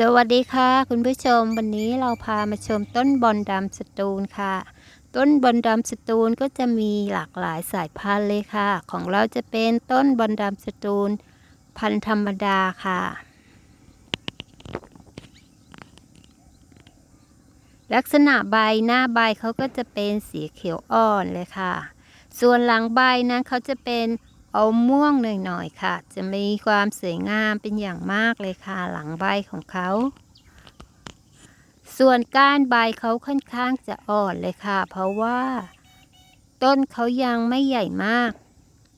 สวัสดีค่ะ คุณผู้ชมวันนี้เราพามาชมต้นบอนดำสตูลค่ะ ต้นบอนดำสตูลก็จะมีหลากหลายสายพันธุ์เลยค่ะ ของเราจะเป็นต้นบอนดำสตูล พันธุ์ธรรมดาค่ะ ลักษณะใบหน้าใบเขาก็จะเป็นสีเขียวอ่อนเลยค่ะ ส่วนหลังใบนั้นเขาจะเป็น เอาม่วงหน่อยๆค่ะ จะมีความสวยงามเป็นอย่างมากเลยค่ะ หลังใบของเขา ส่วนก้านใบเขาค่อนข้างจะอ่อนเลยค่ะ เพราะว่า ต้นเขายังไม่ใหญ่มาก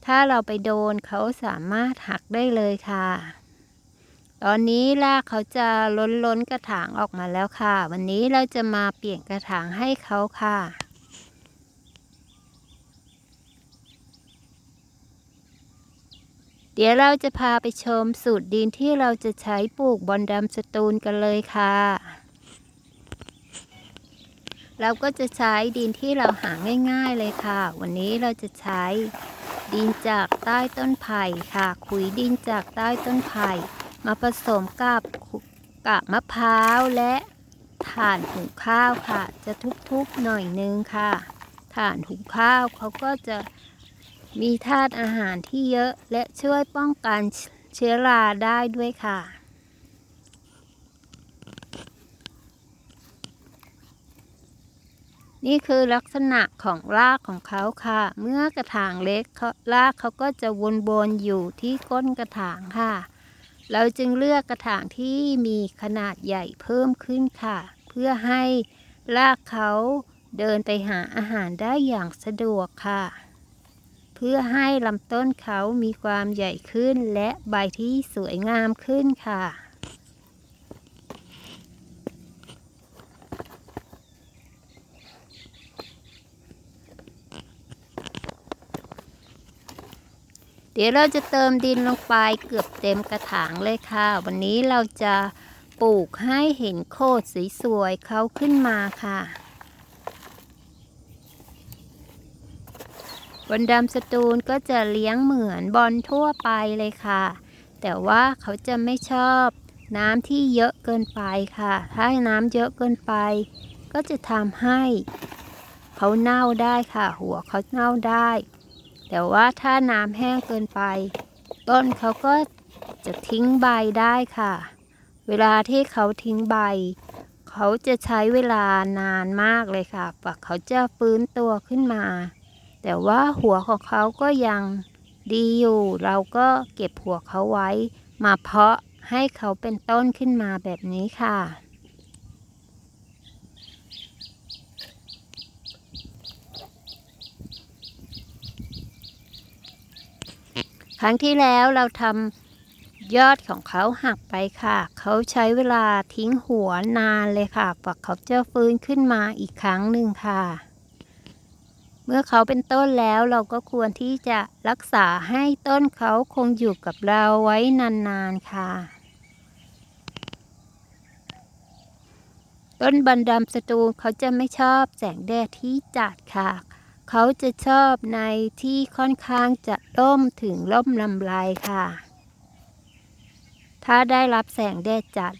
ถ้าเราไปโดนเขาสามารถหักได้เลยค่ะ ตอนนี้รากเขาจะล้นล้นกระถางออกมาแล้วค่ะ วันนี้เราจะมาเปลี่ยนกระถางให้เขาค่ะ เดี๋ยวเราจะพาไปชมสูตรดินที่เราจะใช้ปลูกบอนดำสตูลกันเลยค่ะ เราก็จะใช้ดินที่เราหาง่ายๆเลยค่ะ วันนี้เราจะใช้ดินจากใต้ต้นไผ่ค่ะ ขุยดินจากใต้ต้นไผ่ มาผสมกับกากมะพร้าวและถ่านหุงข้าวค่ะ จะทุบๆหน่อยนึงค่ะ ถ่านหุงข้าวเขาก็จะ มีธาตุอาหารที่เยอะและช่วยป้องกันเชื้อราได้ด้วยค่ะ นี่คือลักษณะของรากของเขาค่ะ เมื่อกระถางเล็กรากเขาก็จะวนๆอยู่ที่ก้นกระถางค่ะ เราจึงเลือกกระถางที่มีขนาดใหญ่เพิ่มขึ้นค่ะ เพื่อให้รากเขาเดินไปหาอาหารได้อย่างสะดวกค่ะ เพื่อให้ลำต้นเขามีความใหญ่ขึ้นและใบที่สวยงามขึ้นค่ะ เดี๋ยวเราจะเติมดินลงไปเกือบเต็มกระถางเลยค่ะ วันนี้เราจะปลูกให้เห็นโคตรสวยๆเขาขึ้นมาค่ะ บอลดำสตูลก็จะเลี้ยงเหมือนบอลทั่วไปเลยค่ะ แต่ว่าเขาจะไม่ชอบน้ำที่เยอะเกินไปค่ะ ถ้าน้ำเยอะเกินไป ก็จะทำให้ เขาเน่าได้ค่ะ หัวเขาเน่าได้ แต่ว่าถ้าน้ำแห้งเกินไป ต้นเขาก็จะทิ้งใบได้ค่ะ เวลาที่เขาทิ้งใบ เขาจะใช้เวลานานมากเลยค่ะกว่าเขาจะฟื้นตัวขึ้นมา แต่ว่าหัวของเขาก็ยังดีอยู่ เราก็เก็บหัวเขาไว้ มาเพาะให้เขาเป็นต้นขึ้นมาแบบนี้ค่ะครั้งที่แล้วเราทำยอดของเขาหักไปค่ะ เขาใช้เวลาทิ้งหัวนานเลยค่ะกว่าเขาจะฟื้นขึ้นมาอีกครั้งหนึ่งค่ะ เมื่อเขาเป็นต้นแล้วเราก็ควรที่จะรักษาให้ต้นเขาคงอยู่กับเราไว้นานๆค่ะ ต้นบันดำสตูเขาจะไม่ชอบแสงแดดที่จัดค่ะ เขาจะชอบในที่ค่อนข้างจะร่มถึงร่มลำไรค่ะ ถ้าได้รับแสงแดดจัด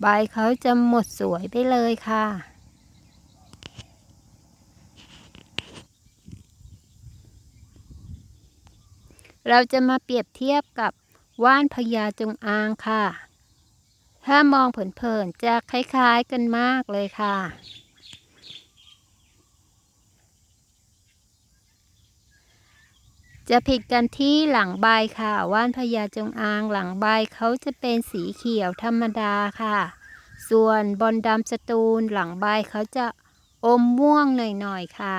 ใบเขาจะหมดสวยไปเลยค่ะ เราจะมาเปรียบเทียบกับว่านพญาจงอางค่ะ ถ้ามองเผินๆจะคล้ายๆกันมากเลยค่ะ จะผิดกันที่หลังใบค่ะ ว่านพญาจงอางหลังใบเขาจะเป็นสีเขียวธรรมดาค่ะ ส่วนบอลดำสตูลหลังใบเขาจะอมม่วงหน่อยๆค่ะ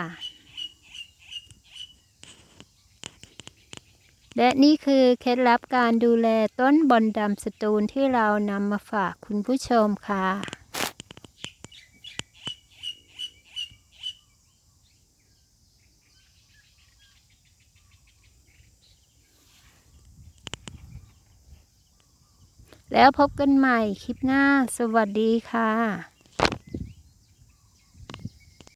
และนี่คือเคล็ดลับการดูแลต้นบอนดำสตูลที่เรานำมาฝากคุณผู้ชมค่ะแล้วพบกันใหม่คลิปหน้า สวัสดีค่ะ